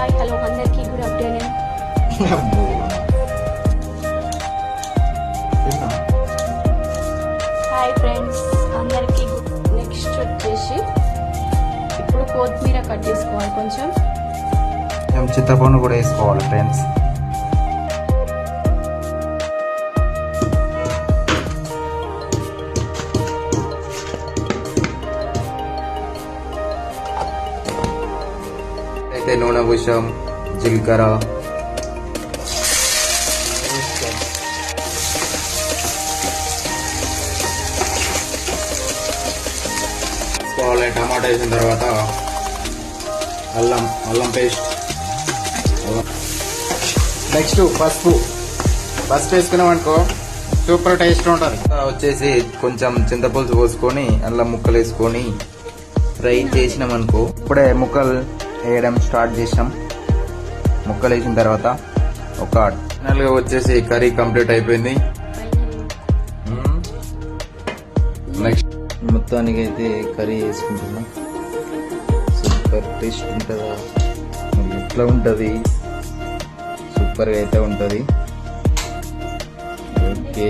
Hi hello అందరికీ good afternoon. Hi friends అందరికీ next వచ్చేసి ఇప్పుడు కొత్తిమీర కట్ చేసుకోవాలి కొంచెం. చింతపండు కూడా వేసుకోవాలి ఫ్రెండ్స్. అయితే నూనె పోసాం జీలకర్ర. వేసుకోవాలి టమాటా వేసిన తర్వాత అల్లం అల్లం పేస్ట్. అల్లం నెక్స్ట్ పసుపు. పసుపు వేసుకున్నాం అనుకో సూపర్ టేస్ట్ ఉంటుంది. వచ్చేసి కొంచెం చింతపులుసు పోసుకొని అల్లం ముక్కలు వేసుకొని ఫ్రై చేసినాం అనుకో ఇప్పుడే ముక్కలు వేయడం స్టార్ట్ చేసాం ముక్కలు వేసిన తర్వాత ఒక ఫైనల్గా వచ్చేసి కర్రీ కంప్లీట్ అయిపోయింది. నెక్స్ట్ మొత్తానికి అయితే కర్రీ వేసుకుంటున్నాం. సూపర్ టేస్ట్ ఉంటుందా? ఎట్లా ఉంటుంది? సూపర్గా అయితే ఉంటుంది. ఓకే.